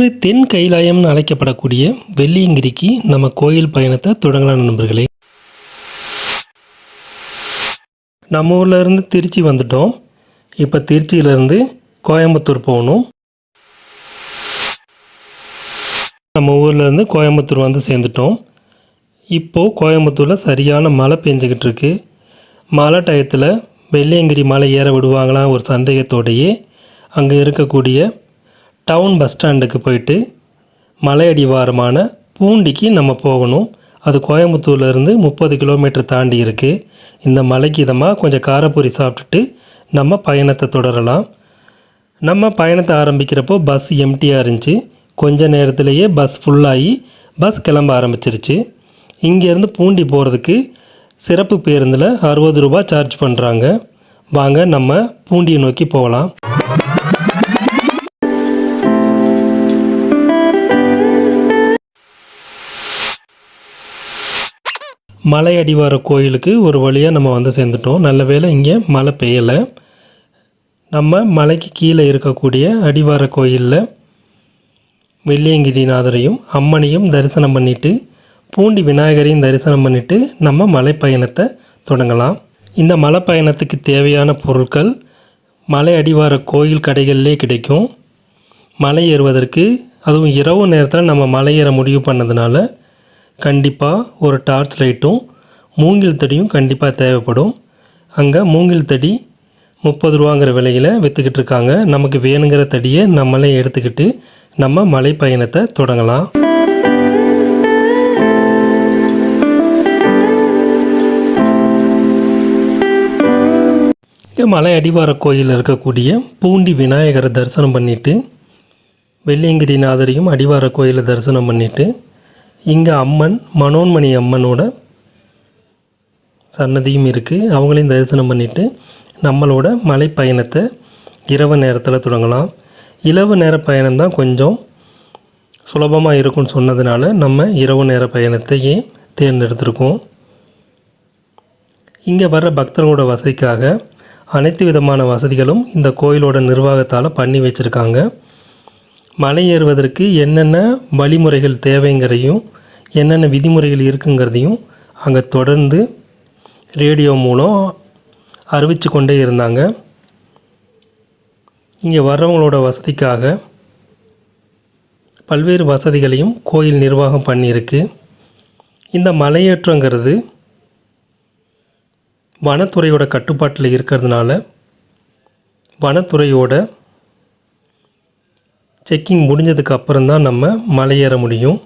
இன்று தென் கைலாயம்னு அழைக்கப்படக்கூடிய வெள்ளியங்கிரிக்கு நம்ம கோயில் பயணத்தை தொடங்கலாம் நண்பர்களே. நம்ம ஊர்ல இருந்து திருச்சி வந்துட்டோம். இப்போ திருச்சியிலேருந்து கோயம்புத்தூர் போகணும். நம்ம ஊர்லேருந்து கோயம்புத்தூர் வந்து சேர்ந்துட்டோம். இப்போது கோயம்புத்தூரில் சரியான மழை பெஞ்சிக்கிட்டு இருக்கு. மழை டயத்தில் வெள்ளியங்கிரி மலை ஏற விடுவாங்களா ஒரு சந்தேகத்தோடையே அங்கே இருக்கக்கூடிய டவுன் பஸ் ஸ்டாண்டுக்கு போயிட்டு மலையடிவாரமான பூண்டிக்கு நம்ம போகணும். அது கோயம்புத்தூர்லேருந்து முப்பது கிலோமீட்டர் தாண்டி இருக்குது இந்த மலைக்கு இதமாக கொஞ்சம் காரப்பொரி சாப்பிட்டுட்டு நம்ம பயணத்தை தொடரலாம். நம்ம பயணத்தை ஆரம்பிக்கிறப்போ பஸ் எம்டியாக இருந்துச்சு. கொஞ்ச நேரத்திலேயே பஸ் ஃபுல்லாகி பஸ் கிளம்ப ஆரம்பிச்சிருச்சு. இங்கேருந்து பூண்டி போகிறதுக்கு சிறப்பு பேருந்தில் அறுபது ரூபா சார்ஜ் பண்ணுறாங்க வாங்க நம்ம பூண்டியை நோக்கி போகலாம். மலை அடிவார கோயிலுக்கு ஒரு வழியாக நம்ம வந்து சேர்ந்துட்டோம். நல்ல வேளை இங்கே மழை பெய்யலை. நம்ம மலைக்கு கீழே இருக்கக்கூடிய அடிவார கோயிலில் வெள்ளியங்கிரிநாதரையும் அம்மனையும் தரிசனம் பண்ணிவிட்டு பூண்டி விநாயகரையும் தரிசனம் பண்ணிவிட்டு நம்ம மலை பயணத்தை தொடங்கலாம். இந்த மலை பயணத்துக்கு தேவையான பொருட்கள் மலை அடிவார கோயில் கடைகளிலே கிடைக்கும். மலை ஏறுவதற்கு அதுவும் இரவு நேரத்தில் நம்ம மலை ஏற முடிவு பண்ணதுனால கண்டிப்பாக ஒரு டார்ச் லைட்டும் மூங்கில் தடியும் கண்டிப்பாக தேவைப்படும். அங்கே மூங்கில் தடி முப்பது ரூபாங்கிற விலையில் விற்றுக்கிட்டு இருக்காங்க. நமக்கு வேணுங்கிற தடியை நம்மளே எடுத்துக்கிட்டு நம்ம மலை பயணத்தை தொடங்கலாம் மலை அடிவார கோயிலில் இருக்கக்கூடிய பூண்டி விநாயகரை தரிசனம் பண்ணிவிட்டு வெள்ளியங்கிரிநாதரையும் அடிவார கோயிலை தரிசனம் பண்ணிவிட்டு இங்கே அம்மன் மனோன்மணி அம்மனோட சன்னதியும் இருக்குது அவங்களையும் தரிசனம் பண்ணிவிட்டு நம்மளோட மலை பயணத்தை இரவு நேரத்தில் தொடங்கலாம். இரவு நேர பயணம் தான் கொஞ்சம் சுலபமாக இருக்கும்னு சொன்னதுனால நம்ம இரவு நேர பயணத்தையே தேர்ந்தெடுத்திருக்கோம். இங்கே வர்ற பக்தர்களோட வசதிக்காக அனைத்து விதமான வசதிகளும் இந்த கோயிலோட நிர்வாகத்தால் பண்ணி வச்சுருக்காங்க. மலை ஏறுவதற்கு என்னென்ன வழிமுறைகள் தேவைங்கிறதையும் என்னென்ன விதிமுறைகள் இருக்குங்கிறதையும் அங்கே தொடர்ந்து ரேடியோ மூலம் அறிவித்து கொண்டே இருந்தாங்க. இங்கே வர்றவங்களோட வசதிக்காக பல்வேறு வசதிகளையும் கோயில் நிர்வாகம் பண்ணியிருக்கு. இந்த மலையேற்றங்கிறது வனத்துறையோட கட்டுப்பாட்டில் இருக்கிறதுனால வனத்துறையோட செக்கிங் முடிஞ்சதுக்கு அப்புறம் தான் நம்ம மலையேற முடியும்.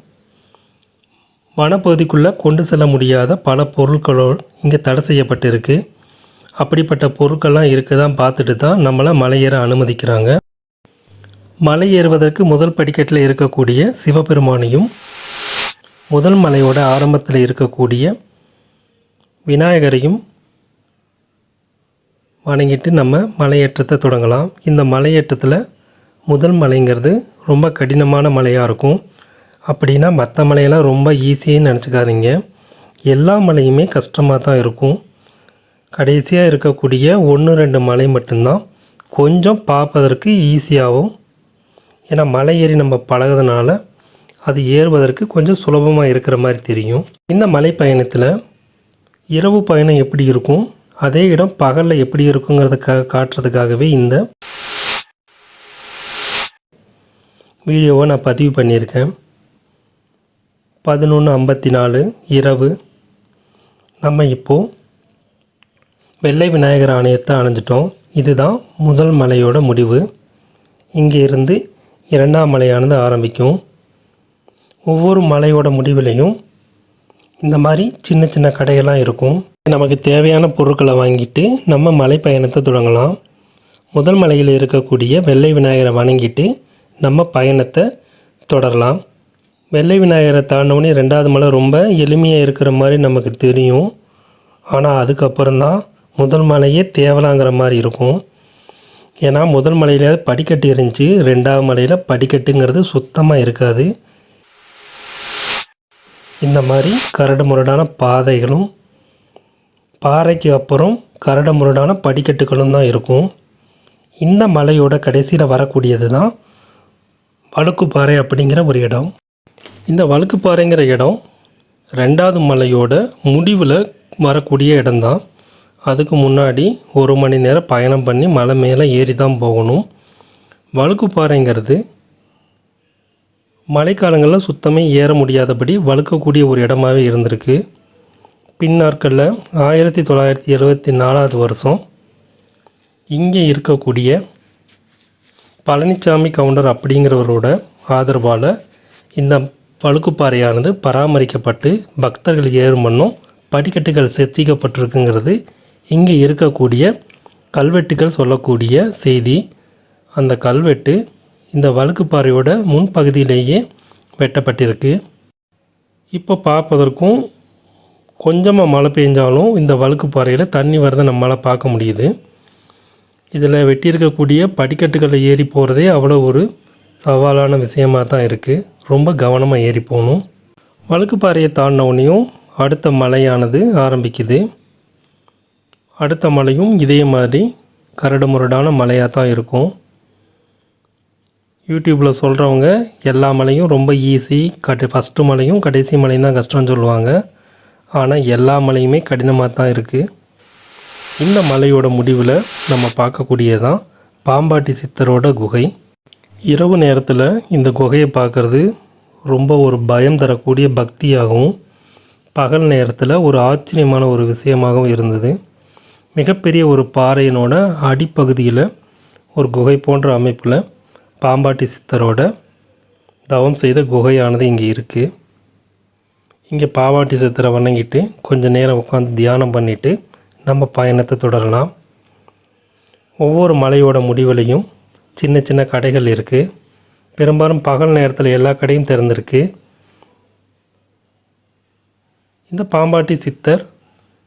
வனப்பகுதிக்குள்ளே கொண்டு செல்ல முடியாத பல பொருட்களோ இங்கே தடை செய்யப்பட்டிருக்கு. அப்படிப்பட்ட பொருட்கள்லாம் இருக்குதான் பார்த்துட்டு தான் நம்மளை மலையேற அனுமதிக்கிறாங்க. மலை ஏறுவதற்கு முதல் படிக்கட்டில் இருக்கக்கூடிய சிவபெருமானையும் முதல் மலையோட ஆரம்பத்தில் இருக்கக்கூடிய விநாயகரையும் வணங்கிட்டு நம்ம மலையேற்றத்தை தொடங்கலாம். இந்த மலையேற்றத்தில் முதல் மலைங்கிறது ரொம்ப கடினமான மலையாக இருக்கும். அப்படின்னா மற்ற மலையெல்லாம் ரொம்ப ஈஸின்னு நினச்சிக்காதீங்க. எல்லா மலையுமே கஷ்டமாக தான் இருக்கும். கடைசியாக இருக்கக்கூடிய ஒன்று ரெண்டு மலை மட்டும்தான் கொஞ்சம் பார்ப்பதற்கு ஈஸியாகவும் ஏன்னா மலை ஏறி நம்ம பழகுறதுனால அது ஏறுவதற்கு கொஞ்சம் சுலபமாக இருக்கிற மாதிரி தெரியும். இந்த மலை பயணத்தில் இரவு பயணம் எப்படி இருக்கும்? அதே இடம் பகலில் எப்படி இருக்குங்கிறதுக்காக காட்டுறதுக்காகவே இந்த வீடியோவை நான் பதிவு பண்ணியிருக்கேன். பதினொன்று ஐம்பத்தி நாலு இரவு. நம்ம இப்போது வெள்ளை விநாயகர் ஆணையத்தை அணைஞ்சிட்டோம். இதுதான் முதல் மலையோட முடிவு. இங்கே இருந்து இரண்டாம் மலையானது ஆரம்பிக்கும். ஒவ்வொரு மலையோட முடிவிலையும் இந்த மாதிரி சின்ன சின்ன கடையெல்லாம் இருக்கும். நமக்கு தேவையான பொருட்களை வாங்கிட்டு நம்ம மலை பயணத்தை தொடங்கலாம். முதல் மலையில் இருக்கக்கூடிய வெள்ளை விநாயகரை வணங்கிட்டு நம்ம பயணத்தை தொடரலாம். வெள்ளை விநாயகரை தாண்டவுடனே ரெண்டாவது மலை ரொம்ப எளிமையாக இருக்கிற மாதிரி நமக்கு தெரியும். ஆனால் அதுக்கப்புறம் தான் முதல் மலையே தேவலாங்கிற மாதிரி இருக்கும். ஏன்னா முதல் மலையில் படிக்கட்டு இருந்துச்சு ரெண்டாவது மலையில் படிக்கட்டுங்கிறது சுத்தமாக இருக்காது. இந்த மாதிரி கரடு முரடான பாதைகளும் பாறைக்கு அப்புறம் கரடு முரடான படிக்கட்டுகளும் தான் இருக்கும். இந்த மலையோட கடைசியில் வரக்கூடியது தான் வழுக்குப்பாறை அப்படிங்கிற ஒரு இடம். இந்த வழுக்குப்பாறைங்கிற இடம் ரெண்டாவது மலையோட முடிவில் வரக்கூடிய இடம்தான். அதுக்கு முன்னாடி ஒரு மணி நேரம் பயணம் பண்ணி மலை மேலே ஏறி தான் போகணும். வழுக்குப்பாறைங்கிறது மழைக்காலங்களில் சுத்தமே ஏற முடியாதபடி வழுக்கக்கூடிய ஒரு இடமாவே இருந்திருக்கு. பின்னாட்களில் ஆயிரத்தி தொள்ளாயிரத்தி எழுபத்தி நாலாவது வருஷம் இங்கே இருக்கக்கூடிய பழனிசாமி கவுண்டர் அப்படிங்கிறவரோட ஆதரவால் இந்த பழுக்குப்பாறையானது பராமரிக்கப்பட்டு பக்தர்கள் ஏறும் வண்ணம் படிக்கட்டுகள் செத்திக்கப்பட்டிருக்குங்கிறது. இங்கே இருக்கக்கூடிய கல்வெட்டுகள் சொல்லக்கூடிய செய்தி. அந்த கல்வெட்டு இந்த வழுக்குப்பாறையோட முன்பகுதியிலேயே வெட்டப்பட்டிருக்கு. இப்போ பார்ப்பதற்கும் கொஞ்சமாக மழை பெஞ்சாலும் இந்த வழுக்குப்பாறையில் தண்ணி வரதை நம்மளால் பார்க்க முடியுது. இதில் வெட்டியிருக்கக்கூடிய படிக்கட்டுகளில் ஏறி போகிறதே அவ்வளோ ஒரு சவாலான விஷயமாக தான் இருக்குது ரொம்ப கவனமாக ஏறி போகணும். வழுக்குப்பாறையை தாண்டினவுடனேயும் அடுத்த மலையானது ஆரம்பிக்குது. அடுத்த மலையும் இதே மாதிரி கரடு முரடான மலையாக தான் இருக்கும். யூடியூப்பில் சொல்கிறவங்க எல்லா மலையும் ரொம்ப ஈஸி கட் ஃபஸ்ட்டு மலையும் கடைசி மலையும் தான் கஷ்டம்னு சொல்லுவாங்க. ஆனால் எல்லா மலையுமே கடினமாக தான் இருக்குது இந்த மலையோட முடிவில் நம்ம பார்க்கக்கூடியதான் பாம்பாட்டி சித்தரோட குகை. இரவு நேரத்தில் இந்த குகையை பார்க்குறது ரொம்ப ஒரு பயம் தரக்கூடிய பக்தியாகவும் பகல் நேரத்தில் ஒரு ஆச்சரியமான ஒரு விஷயமாகவும் இருந்தது. மிகப்பெரிய ஒரு பாறையினோட அடிப்பகுதியில் ஒரு குகை போன்ற அமைப்பில் பாம்பாட்டி சித்தரோட தவம் செய்த குகையானது இங்கே இருக்குது இங்கே பாம்பாட்டி சித்தரை வணங்கிட்டு கொஞ்சம் நேரம் உட்காந்து தியானம் பண்ணிவிட்டு நம்ம பயணத்தை தொடரலாம். ஒவ்வொரு மலையோட முடிவிலையும் சின்ன சின்ன கடைகள் இருக்குது பெரும்பாலும் பகல் நேரத்தில் எல்லா கடையும் திறந்திருக்கு. இந்த பாம்பாட்டி சித்தர்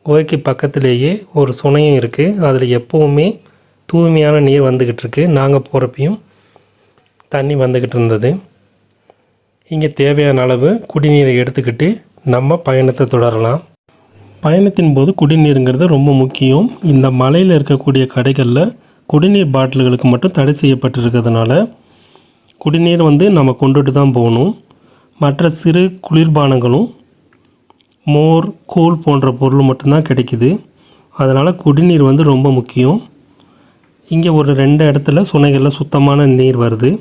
குகைக்கு பக்கத்திலேயே ஒரு சுனையும் இருக்குது அதில் எப்போவுமே தூய்மையான நீர் வந்துக்கிட்டு இருக்கு. நாங்கள் போகிறப்பையும் தண்ணி வந்துக்கிட்டு இருந்தது. இங்கே தேவையான அளவு குடிநீரை எடுத்துக்கிட்டு நம்ம பயணத்தை தொடரலாம். பயணத்தின் போது குடிநீருங்கிறது ரொம்ப முக்கியம். இந்த மலையில் இருக்கக்கூடிய கடைகளில் குடிநீர் பாட்டில்களுக்கு மட்டும் தடை செய்யப்பட்டிருக்கிறதுனால குடிநீர் வந்து நம்ம கொண்டுட்டு தான் போகணும். மற்ற சிறு குளிர்பானங்களும் மோர் கூழ் போன்ற பொருள் மட்டும்தான் கிடைக்குது. அதனால் குடிநீர் வந்து ரொம்ப முக்கியம். இங்கே ஒரு ரெண்டு இடத்துல சுனைகளில் சுத்தமான நீர் வருது.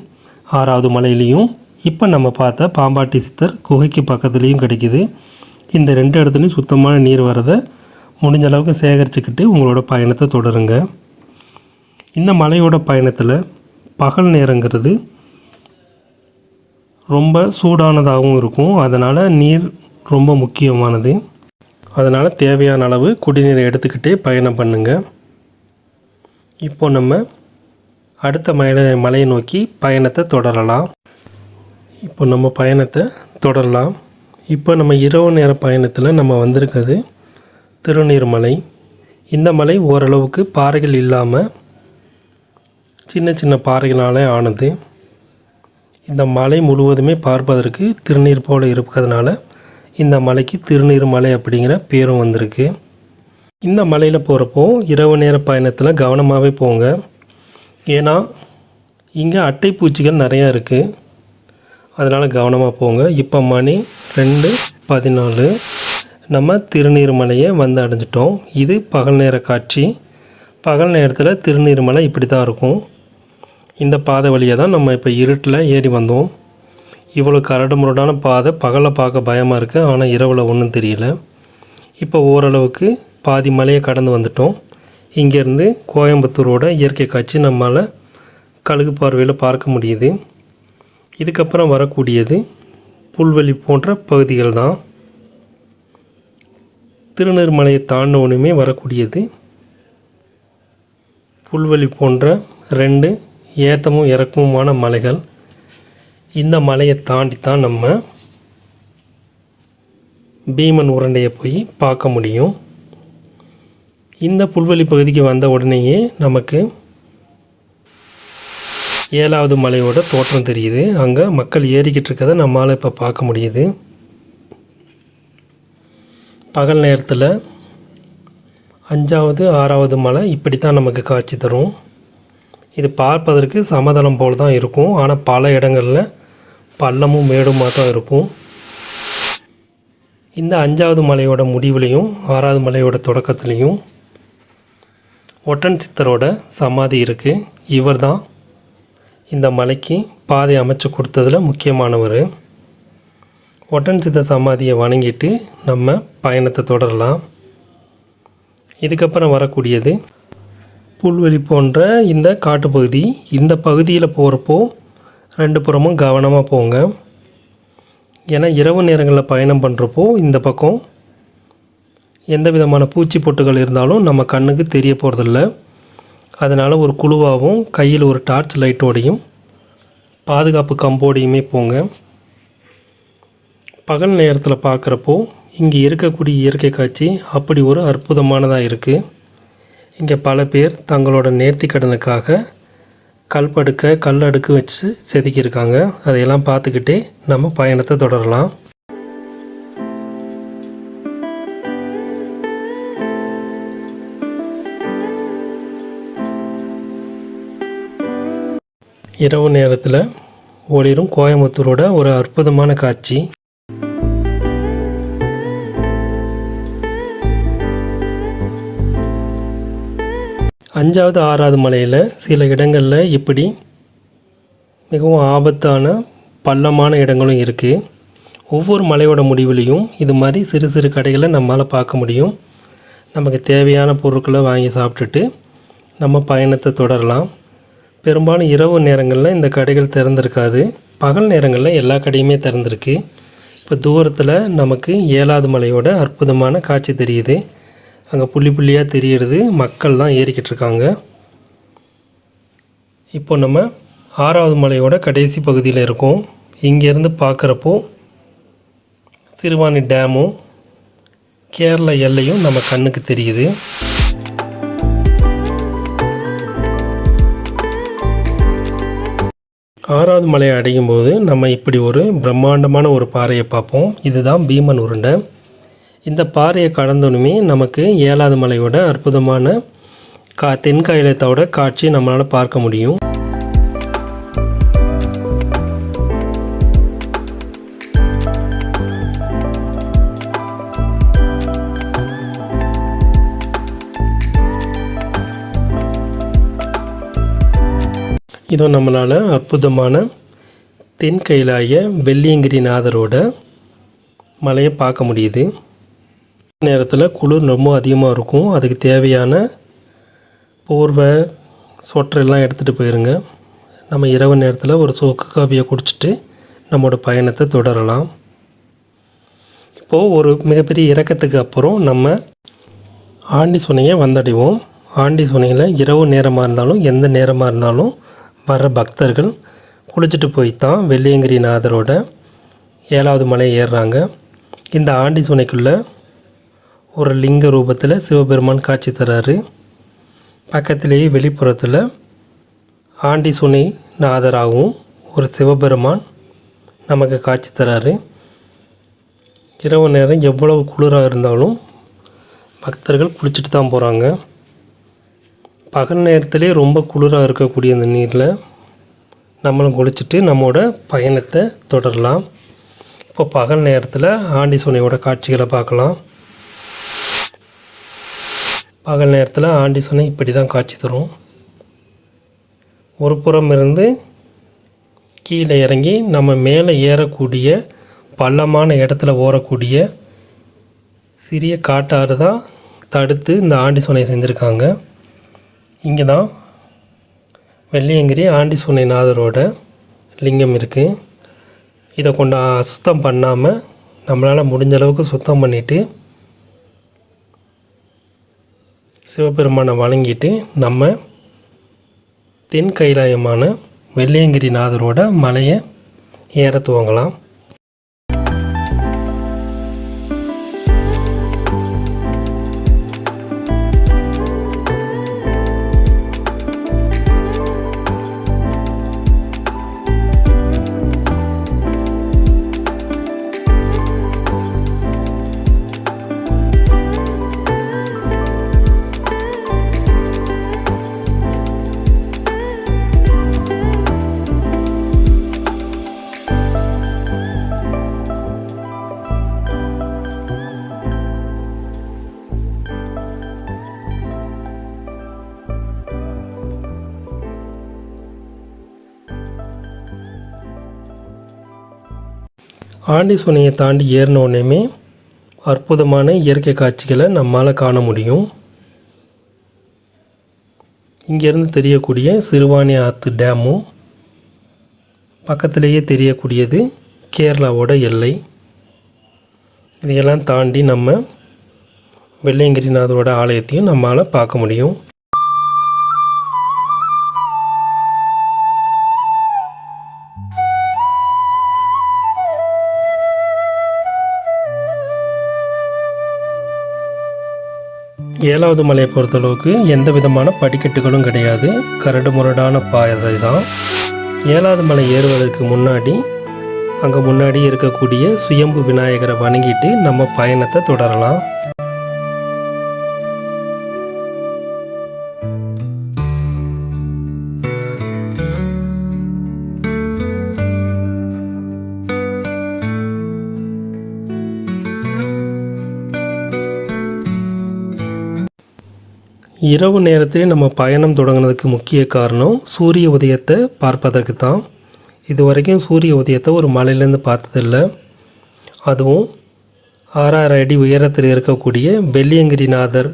ஆறாவது மலையிலையும். இப்போ நம்ம பார்த்த பாம்பாட்டி சித்தர் குகைக்கு பக்கத்துலேயும் கிடைக்கிது. இந்த ரெண்டு இடத்துலையும் சுத்தமான நீர் வரதை முடிஞ்ச அளவுக்கு சேகரிச்சுக்கிட்டு உங்களோட பயணத்தை தொடருங்க. இந்த மலையோட பயணத்தில் பகல் நேரங்கிறது ரொம்ப சூடானதாகவும் இருக்கும். அதனால் நீர் ரொம்ப முக்கியமானது. அதனால் தேவையான அளவு குடிநீரை எடுத்துக்கிட்டே பயணம் பண்ணுங்கள் இப்போ நம்ம அடுத்த மலை மலையை நோக்கி பயணத்தை தொடரலாம். இப்போ நம்ம பயணத்தை தொடரலாம். இப்போ நம்ம இரவு நேர பயணத்தில் நம்ம வந்திருக்கிறது திருநீர்மலை. இந்த மலை ஓரளவுக்கு பாறைகள் இல்லாமல் சின்ன சின்ன பாறைகளாலே ஆனது. இந்த மலை முழுவதுமே பார்ப்பதற்கு திருநீர் போல் இருக்கிறதுனால இந்த மலைக்கு திருநீர் மலை அப்படிங்கிற பேரும் வந்திருக்கு. இந்த மலையில் போகிறப்போ இரவு நேர பயணத்தில் கவனமாகவே போங்க. ஏன்னா இங்கே அட்டைப்பூச்சிகள் நிறையா இருக்குது அதனால் கவனமாக போங்க. இப்போ மணி ரெண்டு பதினாலு. நம்ம திருநீர்மலையை வந்து அடைஞ்சிட்டோம். இது பகல் நேர காட்சி. பகல் நேரத்தில் திருநீர்மலை இப்படி தான் இருக்கும். இந்த பாதை வழியாக தான் நம்ம இப்போ இருட்டில் ஏறி வந்தோம். இவ்வளோ கரடு முரடான பாதை பகலில் பார்க்க பயமாக இருக்குது ஆனால் இரவில் ஒன்றும் தெரியல. இப்போ ஓரளவுக்கு பாதி மலையை கடந்து வந்துட்டோம். இங்கேருந்து கோயம்புத்தூரோட இயற்கை காட்சி நம்மளால் கழுகு பார்வையில் பார்க்க முடியுது. இதுக்கப்புறம் வரக்கூடியது புல்வெளி போன்ற பகுதிகள் தான். திருநெல்மலையை தாண்டினவுடனே வரக்கூடியது புல்வெளி போன்ற ரெண்டு ஏத்தமும் இறக்கமுமான மலைகள். இந்த மலையை தாண்டி தான் நம்ம பீமன் உருண்டையை போய் பார்க்க முடியும். இந்த புல்வெளி பகுதிக்கு வந்த உடனேயே நமக்கு ஏழாவது மலையோட தோற்றம் தெரியுது. அங்கே மக்கள் ஏறிக்கிட்டு இருக்கதை நம்மளால் இப்போ பார்க்க முடியுது. பகல் நேரத்தில் அஞ்சாவது ஆறாவது மலை இப்படி தான் நமக்கு காட்சி தரும். இது பார்ப்பதற்கு சமதளம் போல் தான் இருக்கும். ஆனால் பல இடங்களில் பள்ளமும் மேடுமாக தான் இருக்கும். இந்த அஞ்சாவது மலையோட முடிவுலையும் ஆறாவது மலையோட தொடக்கத்துலேயும் ஒட்டன் சித்தரோட சமாதி இருக்குது இவர் தான் இந்த மலைக்கு பாதை அமைச்சு கொடுத்ததில் முக்கியமானவர். ஒட்டன் சித்த சமாதியை வணங்கிட்டு நம்ம பயணத்தை தொடரலாம். இதுக்கப்புறம் வரக்கூடியது புல்வெளி போன்ற இந்த காட்டுப்பகுதி. இந்த பகுதியில் போகிறப்போ ரெண்டு புறமும் கவனமாக போங்க. ஏன்னா இரவு நேரங்களில் பயணம் பண்ணுறப்போ இந்த பக்கம் எந்த விதமான பூச்சி பொட்டுகள் இருந்தாலும் நம்ம கண்ணுக்கு தெரிய போகிறதில்ல அதனால் ஒரு குழுவாகவும் கையில் ஒரு டார்ச் லைட்டோடையும் பாதுகாப்பு கம்போடையுமே போங்க. பகல் நேரத்தில் பார்க்குறப்போ இங்கே இருக்கக்கூடிய இயற்கை காட்சி அப்படி ஒரு அற்புதமானதாக இருக்குது இங்கே பல பேர் தங்களோட நேர்த்தி கடனுக்காக கல் படுக்க கல் அடுக்கு வச்சு செதுக்கியிருக்காங்க. அதையெல்லாம் பார்த்துக்கிட்டே நம்ம பயணத்தை தொடரலாம். இரவு நேரத்தில் ஒளிரும் கோயம்புத்தூரோட ஒரு அற்புதமான காட்சி. அஞ்சாவது ஆறாவது மலையில் சில இடங்களில் இப்படி மிகவும் ஆபத்தான பள்ளமான இடங்களும் இருக்குது ஒவ்வொரு மலையோட முடிவுலேயும் இது மாதிரி சிறு சிறு கடைகளை நம்மளால் பார்க்க முடியும். நமக்கு தேவையான பொருட்களை வாங்கி சாப்பிட்டுட்டு நம்ம பயணத்தை தொடரலாம். பெரும்பாலும் இரவு நேரங்களில் இந்த கடைகள் திறந்திருக்காது. பகல் நேரங்களில் எல்லா கடையுமே திறந்திருக்கு. இப்போ தூரத்தில் நமக்கு ஏழாவது மலையோட அற்புதமான காட்சி தெரியுது. அங்கே புள்ளி புள்ளியாக தெரிகிறது மக்கள் தான் ஏறிக்கிட்டு இருக்காங்க. இப்போ நம்ம ஆறாவது மலையோட கடைசி பகுதியில் இருக்கோம். இங்கேருந்து பார்க்குறப்போ சிறுவாணி டேமும் கேரள எல்லையும் நம்ம கண்ணுக்கு தெரியுது. ஆறாவது மலையை அடையும் போது நம்ம இப்படி ஒரு பிரம்மாண்டமான ஒரு பாறையை பார்ப்போம். இதுதான் பீமன் உருண்டை. இந்த பாறையை கடந்தோனுமே நமக்கு ஏழாவது மலையோட அற்புதமான கா தென்காயிலத்தோட காட்சி நம்மளால் பார்க்க முடியும். இதோ நம்மளால் அற்புதமான தென்கையிலாகிய வெள்ளியங்கிரிநாதரோட மலையை பார்க்க முடியுது. நேரத்தில் குளிர் ரொம்ப அதிகமாக இருக்கும். அதுக்கு தேவையான போர்வை சொற்றெல்லாம் எடுத்துகிட்டு போயிருங்க. நம்ம இரவு நேரத்தில் ஒரு சோக்கு காவியை குடிச்சிட்டு நம்மளோட பயணத்தை தொடரலாம். இப்போது ஒரு மிகப்பெரிய இறக்கத்துக்கு அப்புறம் நம்ம ஆண்டி சுனையை வந்தடைவோம். ஆண்டி சுனையில் இரவு நேரமாக இருந்தாலும் எந்த நேரமாக இருந்தாலும் வர பக்தர்கள் குளிச்சுட்டு போய் தான் வெள்ளியங்கிரிநாதரோட ஏழாவது மலை ஏறுறாங்க. இந்த ஆண்டி சுனைக்குள்ளே ஒரு லிங்க ரூபத்தில் சிவபெருமான் காட்சி தராரு. பக்கத்திலேயே வெளிப்புறத்தில் ஆண்டி சுனை நாதராகவும் ஒரு சிவபெருமான் நமக்கு காட்சி தராரு. இரவு நேரம் எவ்வளவு குளிராக இருந்தாலும் பக்தர்கள் குளிச்சுட்டு தான் போகிறாங்க பகல் நேரத்திலே ரொம்ப குளிராக இருக்கக்கூடிய அந்த நீரில் நம்மளும் குளிச்சுட்டு நம்மளோட பயணத்தை தொடரலாம். இப்போ பகல் நேரத்தில் ஆண்டி சுனையோட காட்சிகளை பார்க்கலாம். பகல் நேரத்தில் ஆண்டி சுனை இப்படி தான் காட்சி தரும். ஒரு புறம் இருந்து கீழே இறங்கி நம்ம மேலே ஏறக்கூடிய பள்ளமான இடத்துல ஓரக்கூடிய சிறிய காட்டாறு தான் தடுத்து இந்த ஆண்டி சுனை செஞ்சுருக்காங்க. இங்கே தான் வெள்ளியங்கிரி ஆண்டி சுனைநாதரோட லிங்கம் இருக்குது இதை கொண்டு சுத்தம் பண்ணாமல் நம்மளால் முடிஞ்ச அளவுக்கு சுத்தம் பண்ணிவிட்டு சிவபெருமானை வழங்கிட்டு நம்ம தென் கைலாயமான வெள்ளியங்கிரிநாதரோட மலையை ஏற துவங்கலாம். ஆண்டி சுனையை தாண்டி ஏறின அற்புதமான இயற்கை காட்சிகளை நம்மால் காண முடியும். இங்கேருந்து தெரியக்கூடிய சிறுவாணி ஆற்று டேமும் பக்கத்திலேயே தெரியக்கூடியது கேரளாவோட எல்லை. இதையெல்லாம் தாண்டி நம்ம வெள்ளையங்கிரிநாதரோட ஆலயத்தையும் நம்மால் பார்க்க முடியும். ஏழாவது மலையை பொறுத்தளவுக்கு எந்த விதமான படிக்கட்டுகளும் கிடையாது. கரடு முரடான பாதை தான் ஏழாவது மலை ஏறுவதற்கு முன்னாடி அங்கே முன்னாடி இருக்கக்கூடிய சுயம்பு விநாயகரை வணங்கிட்டு நம்ம பயணத்தை தொடரலாம். இரவு நேரத்தில் நம்ம பயணம் தொடங்கினதுக்கு முக்கிய காரணம் சூரிய உதயத்தை பார்ப்பதற்கு தான் இது வரைக்கும் சூரிய உதயத்தை ஒரு மலையிலேருந்து பார்த்ததில்ல. அதுவும் ஆறாயிரம் அடி உயரத்தில் இருக்கக்கூடிய வெள்ளியங்கிரிநாதர்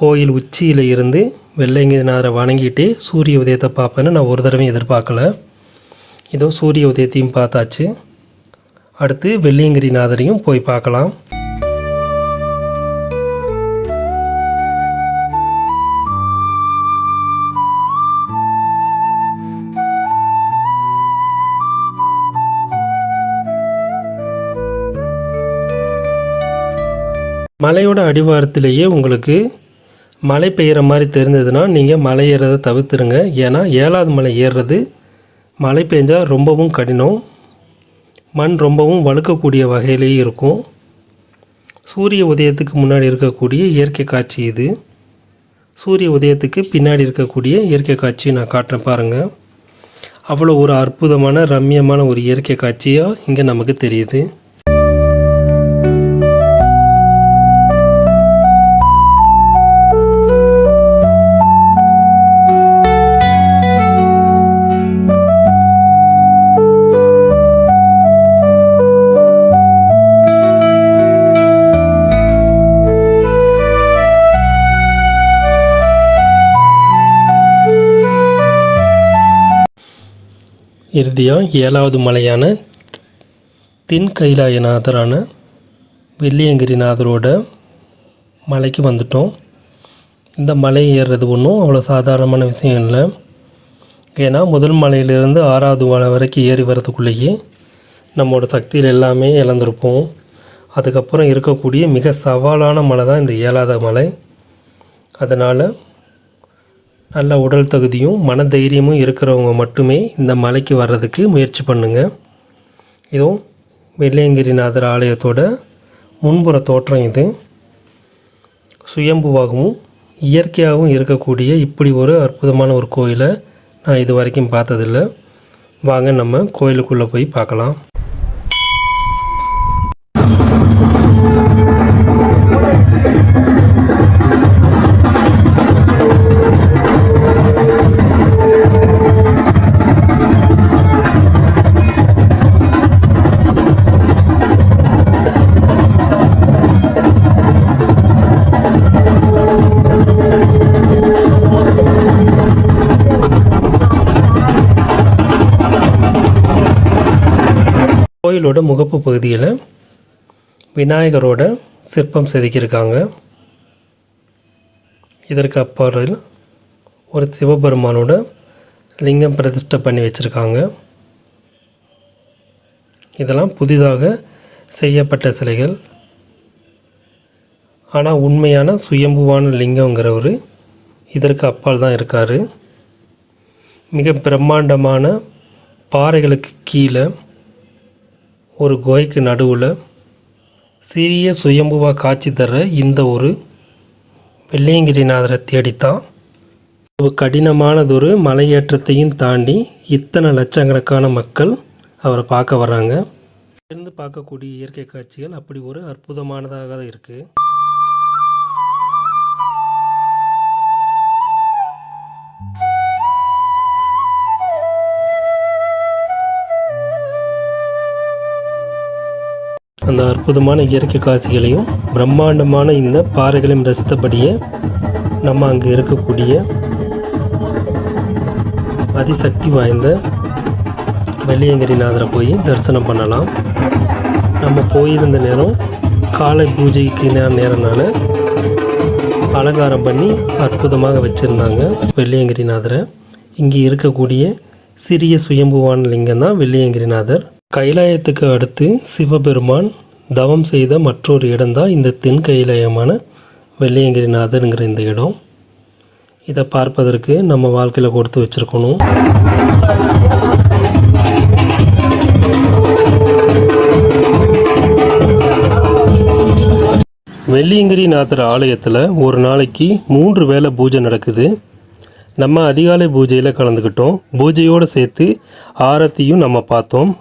கோயில் உச்சியில் இருந்து வெள்ளியங்கிரிநாதரை வணங்கிட்டு சூரிய உதயத்தை பார்ப்பேன்னு நான் ஒரு தடவையும் எதிர்பார்க்கல. இதோ சூரிய உதயத்தையும் பார்த்தாச்சு. அடுத்து வெள்ளியங்கிரிநாதரையும் போய் பார்க்கலாம். மலையோட அடிவாரத்திலேயே உங்களுக்கு மலை பெய்கிற மாதிரி தெரிஞ்சதுன்னா நீங்கள் மலை ஏறதை தவிர்த்துருங்க. ஏன்னா ஏழாவது மலை ஏறுறது மழை பெஞ்சால் ரொம்பவும் கடினம். மண் ரொம்பவும் வழுக்கக்கூடிய வகையிலேயே இருக்கும். சூரிய உதயத்துக்கு முன்னாடி இருக்கக்கூடிய இயற்கை காட்சி இது. சூரிய உதயத்துக்கு பின்னாடி இருக்கக்கூடிய இயற்கை காட்சி நான் காட்டுறேன் பாருங்கள் அவ்வளோ ஒரு அற்புதமான ரம்மியமான ஒரு இயற்கை காட்சியாக இங்கே நமக்கு தெரியுது. இறுதியாக ஏழாவது மலையான தென் கைலாயநாதரான வெள்ளியங்கிரிநாதரோட மலைக்கு வந்துட்டோம். இந்த மலை ஏறுறது ஒன்றும் அவ்வளோ சாதாரணமான விஷயம் இல்லை. ஏன்னா முதல் மலையிலிருந்து ஆறாவது மலை வரைக்கும் ஏறி வர்றதுக்குள்ளேயே நம்மளோட சக்தியில் எல்லாமே இழந்திருப்போம். அதுக்கப்புறம் இருக்கக்கூடிய மிக சவாலான மலை தான் இந்த ஏழாவது மலை. அதனால் நல்ல உடல் தகுதியும் மன தைரியமும் இருக்கிறவங்க மட்டுமே இந்த மலைக்கு வர்றதுக்கு முயற்சி பண்ணுங்கள் இதுவும் வெள்ளையங்கிரிநாதர் ஆலயத்தோட முன்புற தோற்றம் இது. சுயம்புவாகவும் இயற்கையாகவும் இருக்கக்கூடிய இப்படி ஒரு அற்புதமான ஒரு கோயிலை நான் இது வரைக்கும் பார்த்ததில்ல. வாங்க நம்ம கோயிலுக்குள்ளே போய் பார்க்கலாம். கோயிலோட முகப்பு பகுதியில் விநாயகரோட சிற்பம் செதுக்கியிருக்காங்க. இதற்கு அப்பாறையில் ஒரு சிவபெருமானோட லிங்கம் பிரதிஷ்டை பண்ணி வச்சுருக்காங்க. இதெல்லாம் புதிதாக செய்யப்பட்ட சிலைகள். ஆனால் உண்மையான சுயம்புவான லிங்கங்கிறவர் இதற்கு அப்பால் தான் இருக்கார். மிக பிரம்மாண்டமான பாறைகளுக்கு கீழே ஒரு குகைக்கு நடுவில் சிறிய சுயம்புவாக காட்சி தர்ற இந்த ஒரு வெள்ளியங்கிரிநாதரை தேடித்தான். ஒரு கடினமானதொரு மலையேற்றத்தையும் தாண்டி இத்தனை லட்சக்கணக்கான மக்கள் அவரை பார்க்க வர்றாங்க. இருந்து பார்க்கக்கூடிய இயற்கை காட்சிகள் அப்படி ஒரு அற்புதமானதாக தான் இருக்குது அந்த அற்புதமான இயற்கை காட்சிகளையும் பிரம்மாண்டமான இந்த பாறைகளையும் ரசித்தபடியே நம்ம அங்கே இருக்கக்கூடிய அதிசக்தி வாய்ந்த வெள்ளியங்கிரிநாதரை போய் தரிசனம் பண்ணலாம். நம்ம போயிருந்த நேரம் காலை பூஜைக்கு நேரம்னால அலங்காரம் பண்ணி அற்புதமாக வச்சுருந்தாங்க வெள்ளியங்கிரிநாதரை. இங்கே இருக்கக்கூடிய சிறிய சுயம்புவான லிங்கம் தான் வெள்ளியங்கிரிநாதர். கைலாயத்துக்கு அடுத்து சிவபெருமான் தவம் செய்த மற்றொரு இடம்தான் இந்த தென் கைலாயமான வெள்ளியங்கிரிநாதருங்கிற இந்த இடம். இதை பார்ப்பதற்கு நம்ம வாழ்க்கையில் கொடுத்து வச்சுருக்கணும். வெள்ளியங்கிரிநாதர் ஆலயத்தில் ஒரு நாளைக்கு மூன்று வேளை பூஜை நடக்குது. நம்ம அதிகாலை பூஜையில் கலந்துக்கிட்டோம். பூஜையோடு சேர்த்து ஆரத்தியும் நம்ம பார்த்தோம்.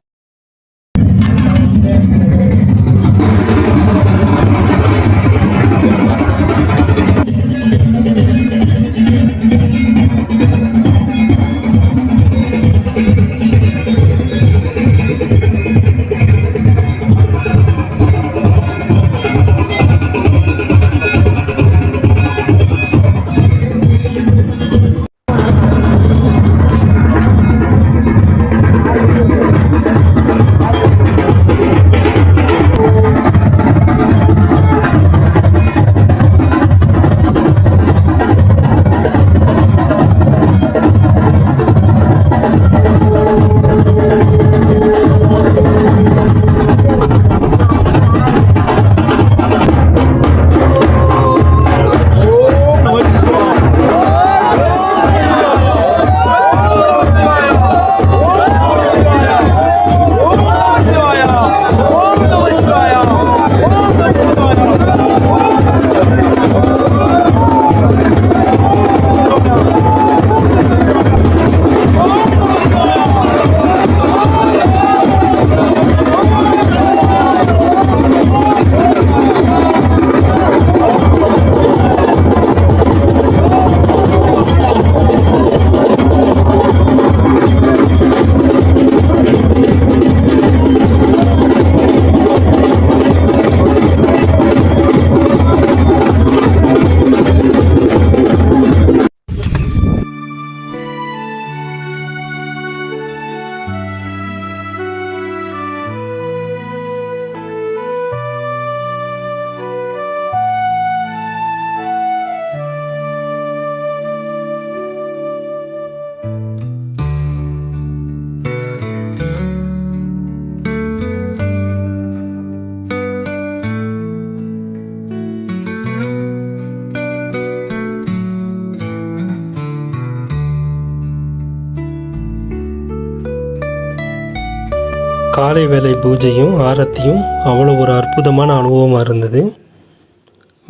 காலை வேலை பூஜையும் ஆரத்தியும் அவ்வளோ ஒரு அற்புதமான அனுபவமாக இருந்தது.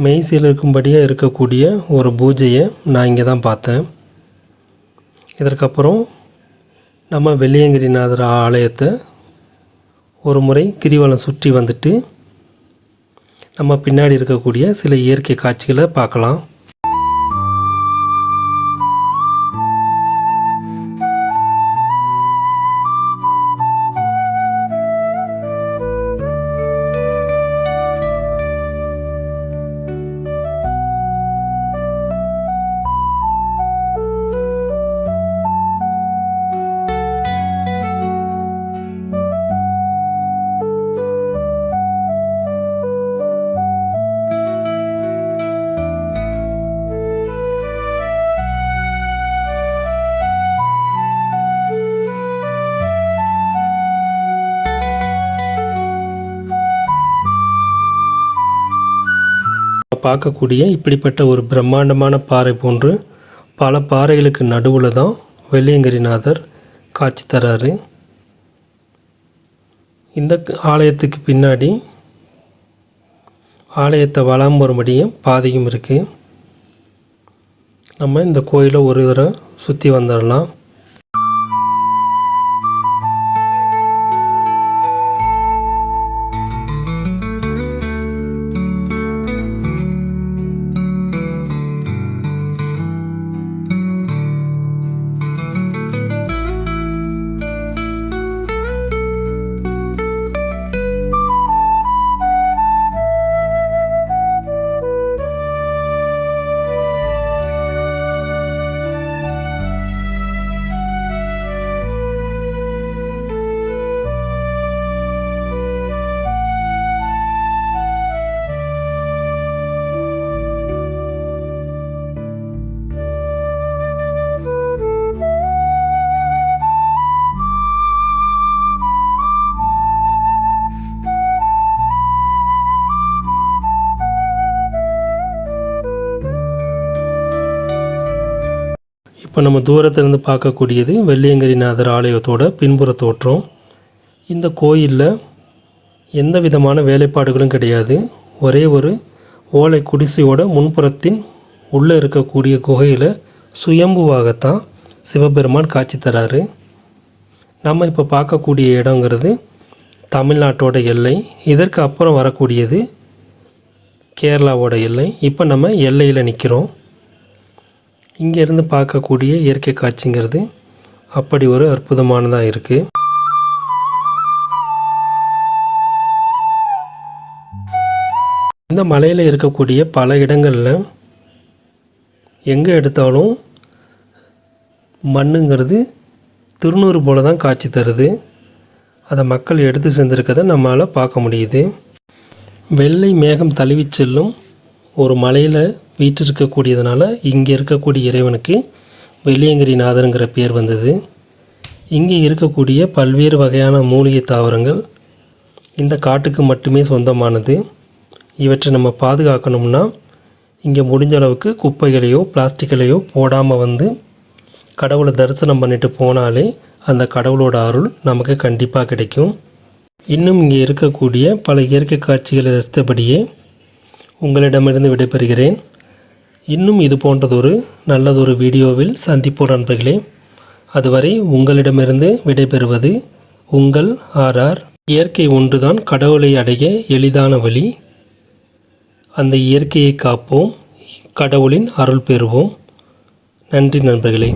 மெய் சிலிருக்கும்படியாக இருக்கக்கூடிய ஒரு பூஜையை நான் இங்கே தான் பார்த்தேன். இதற்கப்புறம் நம்ம வெள்ளியங்கிரிநாதர் ஆலயத்தை ஒரு முறை கிரிவலம் சுற்றி வந்துட்டு நம்ம பின்னாடி இருக்கக்கூடிய சில இயற்கை காட்சிகளை பார்க்கலாம். பார்க்கக்கூடிய இப்படிப்பட்ட ஒரு பிரம்மாண்டமான பாறை போன்று பல பாறைகளுக்கு நடுவில் தான் வெள்ளியங்கிரிநாதர் காட்சி தராரு. இந்த ஆலயத்துக்கு பின்னாடி ஆலயத்தை வளம் வரும்படியும் பாதையும் இருக்குது நம்ம இந்த கோயிலை ஒரு தடவை சுற்றி வந்துடலாம் நம்ம தூரத்திலிருந்து பார்க்கக்கூடியது வெள்ளியங்கிரிநாதர் ஆலயத்தோட பின்புற தோற்றம். இந்த கோயிலில் எந்த விதமான வேலைப்பாடுகளும் கிடையாது. ஒரே ஒரு ஓலை குடிசையோட முன்புறத்தின் உள்ளே இருக்கக்கூடிய குகையில் சுயம்புவாகத்தான் சிவபெருமான் காட்சி தராரு. நம்ம இப்போ பார்க்கக்கூடிய இடங்கிறது தமிழ்நாட்டோட எல்லை இதற்கு அப்புறம் வரக்கூடியது கேரளாவோட எல்லை. இப்போ நம்ம எல்லையில் நிற்கிறோம் இங்கேருந்து பார்க்கக்கூடிய இயற்கை காட்சிங்கிறது அப்படி ஒரு அற்புதமானதாக இருக்குது இந்த மலையில் இருக்கக்கூடிய பல இடங்களில் எங்கே எடுத்தாலும் மண்ணுங்கிறது திருநூறு போல தான் காட்சி தருது. அதை மக்கள் எடுத்து செஞ்சுருக்கதை நம்மளால் பார்க்க முடியுது. வெள்ளை மேகம் தழுவி செல்லும் ஒரு மலையில் வீற்றிருக்கக்கூடியதுனால இங்கே இருக்கக்கூடிய இறைவனுக்கு வெள்ளியங்கிரிநாதருங்கிற பேர் வந்தது. இங்கே இருக்கக்கூடிய பல்வேறு வகையான மூலிகை தாவரங்கள் இந்த காட்டுக்கு மட்டுமே சொந்தமானது. இவற்றை நம்ம பாதுகாக்கணும்னா இங்கே முடிஞ்ச அளவுக்கு குப்பைகளையோ பிளாஸ்டிக்களையோ போடாமல் வந்து கடவுளை தரிசனம் பண்ணிட்டு போனாலே அந்த கடவுளோட அருள் நமக்கு கண்டிப்பாக கிடைக்கும். இன்னும் இங்கே இருக்கக்கூடிய பல இயற்கை காட்சிகளை ரசித்தபடியே உங்களிடமிருந்து விடைபெறுகிறேன். இன்னும் இது போன்றதொரு நல்லதொரு வீடியோவில் சந்திப்போர் நண்பர்களே. அதுவரை உங்களிடமிருந்து விடைபெறுவது உங்கள் ஆர்ஆர் இயற்கை ஒன்றுதான் கடவுளை அடைய எளிதான வழி. அந்த இயற்கையை காப்போம். கடவுளின் அருள் பெறுவோம். நன்றி நண்பர்களே.